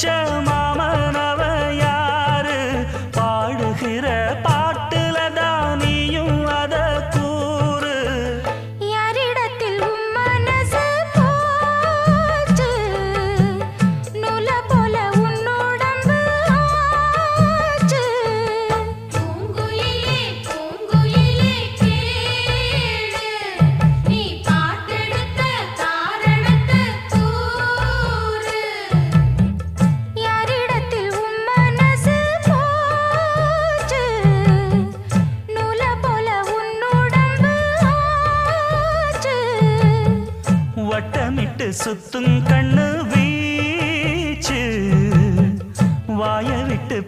வச்ச மாமனவ யாரு பாடுகிற பா வட்டமிட்டு சுத்தும் கண்ணு